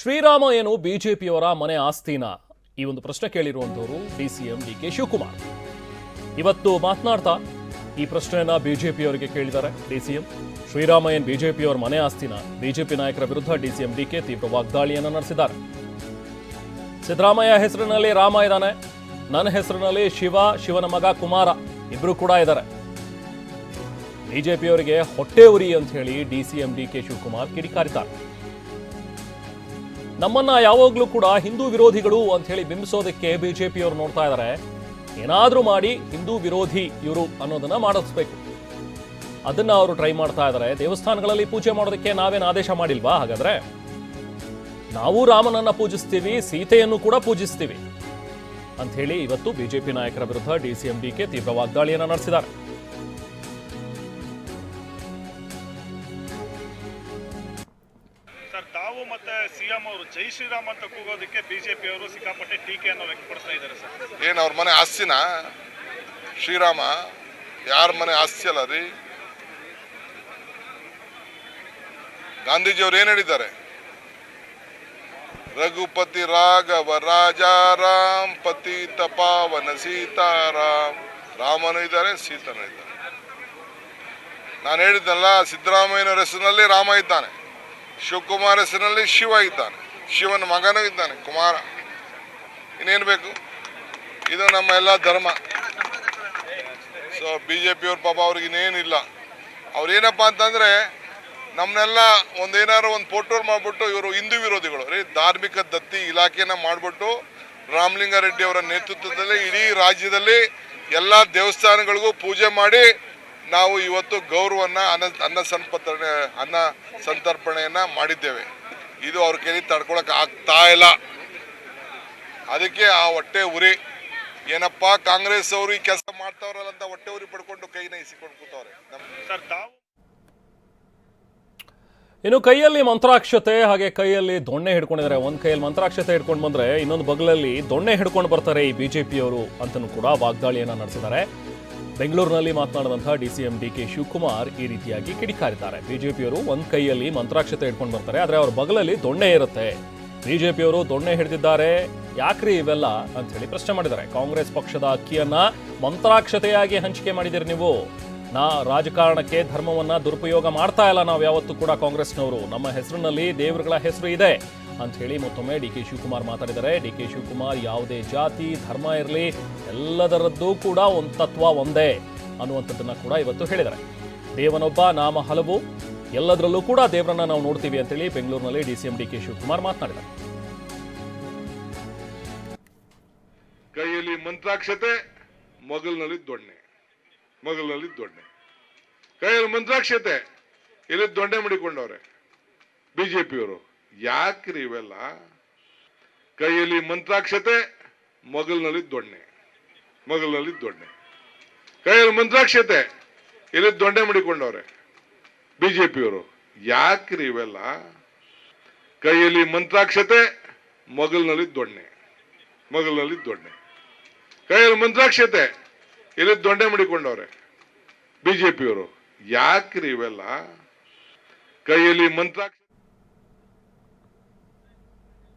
ಶ್ರೀರಾಮ ಏನು ಬಿಜೆಪಿಯವರ ಮನೆ ಆಸ್ತಿನ ಈ ಒಂದು ಪ್ರಶ್ನೆ ಕೇಳಿರುವಂತವರು D C M D K Shivakumar. ಇವತ್ತು ಮಾತನಾಡ್ತಾ ಈ ಪ್ರಶ್ನೆಯನ್ನ ಬಿಜೆಪಿಯವರಿಗೆ ಕೇಳಿದ್ದಾರೆ ಡಿ ಸಿ ಎಂ ಶ್ರೀರಾಮ ಏನ್ ಬಿಜೆಪಿಯವರ ಮನೆ ಆಸ್ತಿನ ಬಿಜೆಪಿ ನಾಯಕರ ವಿರುದ್ಧ D C M D K ತೀವ್ರ ವಾಗ್ದಾಳಿಯನ್ನು ನಡೆಸಿದ್ದಾರೆ. ಸಿದ್ದರಾಮಯ್ಯ ಹೆಸರಿನಲ್ಲಿ ರಾಮ ಇದ್ದಾನೆ. ನನ್ನ ಹೆಸರಿನಲ್ಲಿ ಶಿವ, ಶಿವನ ಮಗ ಕುಮಾರ ಇಬ್ರು ಕೂಡ ಇದ್ದಾರೆ. ಬಿಜೆಪಿಯವರಿಗೆ ಹೊಟ್ಟೆ ಉರಿ ಅಂತ ಹೇಳಿ D C M D K Shivakumar ಕಿಡಿಕಾರಿದ್ದಾರೆ. ನಮ್ಮನ್ನ ಯಾವಾಗಲೂ ಕೂಡ ಹಿಂದೂ ವಿರೋಧಿಗಳು ಅಂತ ಹೇಳಿ ಬಿಂಬಿಸೋದಕ್ಕೆ ಬಿಜೆಪಿಯವರು ನೋಡ್ತಾ ಇದ್ದಾರೆ ಏನಾದ್ರೂ ಮಾಡಿ ಹಿಂದೂ ವಿರೋಧಿ ಇವರು ಅನ್ನೋದನ್ನ ಮಾಡಿಸ್ಬೇಕು. ಅದನ್ನ ಅವರು ಟ್ರೈ ಮಾಡ್ತಾ ಇದ್ದಾರೆ ದೇವಸ್ಥಾನಗಳಲ್ಲಿ ಪೂಜೆ ಮಾಡೋದಕ್ಕೆ ನಾವೇನು ಆದೇಶ ಮಾಡಿಲ್ವಾ? ಹಾಗಾದ್ರೆ ನಾವು ರಾಮನನ್ನ ಪೂಜಿಸ್ತೀವಿ, ಸೀತೆಯನ್ನು ಕೂಡ ಪೂಜಿಸ್ತೀವಿ ಅಂತ ಹೇಳಿ ಇವತ್ತು ಬಿಜೆಪಿ ನಾಯಕರ ವಿರುದ್ಧ ಡಿಸಿಎಂ ಡಿಕೆ ತೀವ್ರ ವಾಗ್ದಾಳಿಯನ್ನ ನಡೆಸಿದ್ದಾರೆ. ಸರ್, ತಾವು ಮತ್ತೆ ಸಿಎಂ ಅವರು, ಜೈ ಶ್ರೀರಾಮ್ ಅಂತ ಕೂಗೋದಕ್ಕೆ ಬಿಜೆಪಿ ಅವರು ಸಿಕ್ಕಾಪಟ್ಟೆ ಟೀಕೆಯನ್ನು ವ್ಯಕ್ತಪಡಿಸ್ತಾ ಇದ್ದಾರೆ ಸರ್. ಏನು ಅವ್ರ ಮನೆ ಆಸ್ತಿನ? ಶ್ರೀರಾಮ, ಯಾರ ಮನೆ ಆಸ್ತಿ ಅಲ್ಲ ರೀ? ಗಾಂಧೀಜಿಯವರು ಏನು ಹೇಳಿದ್ದಾರೆ? ರಘುಪತಿ ರಾಘವ ರಾಜಾರಾಮ್ ಪತಿ ತಪಾವನ ಸೀತಾರಾಮ್. ರಾಮನು ಇದ್ದಾರೆ, ಸೀತನೂ ಇದ್ದಾರೆ. ನಾನು ಹೇಳಿದ್ದಲ್ಲ ಸಿದ್ದರಾಮಯ್ಯನವರ ಹೆಸರಿನಲ್ಲಿ ರಾಮ ಇದ್ದಾನೆ. ಶಿವಕುಮಾರ ಹೆಸರಿನಲ್ಲಿ ಶಿವ ಇದ್ದಾನೆ. ಶಿವನ ಮಗನೂ ಇದ್ದಾನೆ, ಕುಮಾರ. ಇನ್ನೇನು ಬೇಕು? ಇದು ನಮ್ಮ ಎಲ್ಲ ಧರ್ಮ. ಸೊ ಬಿ ಜೆ ಪಿಯವ್ರ ಪಾಪ ಅವ್ರಿಗೆ ಇನ್ನೇನಿಲ್ಲ. ಅವ್ರೇನಪ್ಪ ಅಂತಂದರೆ ನಮ್ಮನ್ನೆಲ್ಲ ಒಂದೇನಾದ್ರು ಒಂದು ಫೋಟೋರ್ ಮಾಡಿಬಿಟ್ಟು ಇವರು ಹಿಂದೂ ವಿರೋಧಿಗಳು. ರೀ, ಧಾರ್ಮಿಕ ದತ್ತಿ ಇಲಾಖೆನ ಮಾಡಿಬಿಟ್ಟು ರಾಮಲಿಂಗಾರೆಡ್ಡಿ ಅವರ ನೇತೃತ್ವದಲ್ಲಿ ಇಡೀ ರಾಜ್ಯದಲ್ಲಿ ಎಲ್ಲ ದೇವಸ್ಥಾನಗಳಿಗೂ ಪೂಜೆ ಮಾಡಿ ನಾವು ಇವತ್ತು ಗೌರವನ್ನ ಅನ್ನ ಅನ್ನ ಸಂಪರ್ಪಣೆ ಅನ್ನ ಸಂತರ್ಪಣೆಯನ್ನು ಮಾಡಿದ್ದೇವೆ. ಇದು ಅವ್ರ ಕೈಲಿ ತಡ್ಕೊಳಕ್ಕೆ ಆಗ್ತಾ ಇಲ್ಲ. ಅದಕ್ಕೆ ಆ ಹೊಟ್ಟೆ ಉರಿ. ಏನಪ್ಪ ಕಾಂಗ್ರೆಸ್ ಅವರು ಈ ಕೆಲಸ ಮಾಡ್ತಾವ್ರಲ್ಲ ಅಂತ ಹೊಟ್ಟೆ ಉರಿ ಪಡ್ಕೊಂಡು ಕೈನ ಇಸಿಕೊಂಡು ಕೂತವ್ರೆ. ಸರ್ ತಾವು? ಇನ್ನು ಕೈಯಲ್ಲಿ ಮಂತ್ರಾಕ್ಷತೆ ಹಾಗೆ ಕೈಯಲ್ಲಿ ದೊಣ್ಣೆ ಹಿಡ್ಕೊಂಡಿದ್ದಾರೆ. ಒಂದು ಕೈಯಲ್ಲಿ ಮಂತ್ರಾಕ್ಷತೆ ಹಿಡ್ಕೊಂಡು ಬಂದರೆ ಇನ್ನೊಂದು ಬಗಲಲ್ಲಿ ದೊಣ್ಣೆ ಹಿಡ್ಕೊಂಡು ಬರ್ತಾರೆ ಈ ಬಿಜೆಪಿಯವರು ಅಂತಲೂ ಕೂಡ ವಾಗ್ದಾಳಿಯನ್ನು ನಡೆಸಿದ್ದಾರೆ. ಬೆಂಗಳೂರಿನಲ್ಲಿ ಮಾತನಾಡಿದಂತಹ D C D K Shivakumar ಈ ರೀತಿಯಾಗಿ ಕಿಡಿಕಾರಿದ್ದಾರೆ. ಬಿಜೆಪಿಯವರು ಒಂದು ಕೈಯಲ್ಲಿ ಮಂತ್ರಾಕ್ಷತೆ ಇಟ್ಕೊಂಡು ಬರ್ತಾರೆ, ಆದರೆ ಅವ್ರ ಬಗಲಲ್ಲಿ ದೊಣ್ಣೆ ಇರುತ್ತೆ. ಬಿಜೆಪಿಯವರು ದೊಣ್ಣೆ ಹಿಡಿದಿದ್ದಾರೆ, ಯಾಕ್ರಿ ಇವೆಲ್ಲ ಅಂತ ಹೇಳಿ ಪ್ರಶ್ನೆ ಮಾಡಿದ್ದಾರೆ. ಕಾಂಗ್ರೆಸ್ ಪಕ್ಷದ ಅಕ್ಕಿಯನ್ನ ಮಂತ್ರಾಕ್ಷತೆಯಾಗಿ ಹಂಚಿಕೆ ಮಾಡಿದಿರಿ ನೀವು? ನಾ ರಾಜಕಾರಣಕ್ಕೆ ಧರ್ಮವನ್ನ ದುರುಪಯೋಗ ಮಾಡ್ತಾ ಇಲ್ಲ ನಾವು ಯಾವತ್ತೂ ಕೂಡ ಕಾಂಗ್ರೆಸ್ನವರು. ನಮ್ಮ ಹೆಸರಿನಲ್ಲಿ ದೇವರುಗಳ ಹೆಸರು ಇದೆ ಅಂತ ಹೇಳಿ ಮತ್ತೊಮ್ಮೆ ಡಿ ಕೆ ಶಿವಕುಮಾರ್ ಮಾತಾಡಿದ್ದಾರೆ. ಡಿ ಕೆ ಶಿವಕುಮಾರ್, ಯಾವುದೇ ಜಾತಿ, ಧರ್ಮ ಇರಲಿ, ಎಲ್ಲದರದ್ದು ಕೂಡ ಒಂದು ತತ್ವ ಒಂದೇ ಅನ್ನುವಂಥದ್ದನ್ನ ಕೂಡ ಇವತ್ತು ಹೇಳಿದ್ದಾರೆ. ದೇವನೊಬ್ಬ, ನಾಮ ಹಲವು, ಎಲ್ಲದರಲ್ಲೂ ಕೂಡ ದೇವರನ್ನ ನಾವು ನೋಡ್ತೀವಿ ಅಂತೇಳಿ ಬೆಂಗಳೂರಿನಲ್ಲಿ D C M D K Shivakumar ಮಾತನಾಡಿದ್ದಾರೆ. ಕೈಯಲ್ಲಿ ಮಂತ್ರಾಕ್ಷತೆ, ಮಗಲ್ನಲ್ಲಿ ದೊಣ್ಣೆ. ಮಗಲ್ನಲ್ಲಿ ದೊಣ್ಣೆ. ಕೈಯಲ್ಲಿ ಮಂತ್ರಾಕ್ಷತೆ, ಇಲ್ಲಿ ದೊಣ್ಣೆ ಮಡಿಕೊಂಡವ್ರೆ. ಬಿಜೆಪಿಯವರು, ಯಾಕ್ರಿ ಇವೆಲ್ಲ? ಕೈಯಲ್ಲಿ ಮಂತ್ರಾಕ್ಷತೆ, ಮೊಗಲ್ನಲ್ಲಿ ದೊಣ್ಣೆ. ಮೊಗಲ್ನಲ್ಲಿ ದೊಣ್ಣೆ. ಕೈಯಲ್ಲಿ ಮಂತ್ರಾಕ್ಷತೆ, ಇಲ್ಲಿ ದೊಣ್ಣೆ ಮಡಿಕೊಂಡವ್ರೆ. ಬಿಜೆಪಿಯವರು, ಯಾಕ್ರಿ ಇವೆಲ್ಲ? ಕೈಯಲ್ಲಿ ಮಂತ್ರಾಕ್ಷತೆ, ಮೊಗಲ್ನಲ್ಲಿ ದೊಣ್ಣೆ. ಮೊಗಲ್ನಲ್ಲಿ ದೊಣ್ಣೆ. ಕೈಯಲ್ಲಿ ಮಂತ್ರಾಕ್ಷತೆ ಇಲ್ಲಿ ದೊಂಡೆ ಮಡಿಕೊಂಡವ್ರೆ. ಬಿಜೆಪಿಯವರು. ಯಾಕ್ರಿ ಇವೆಲ್ಲ? ಕೈಯಲ್ಲಿ ಮಂತ್ರಾಕ್ಷ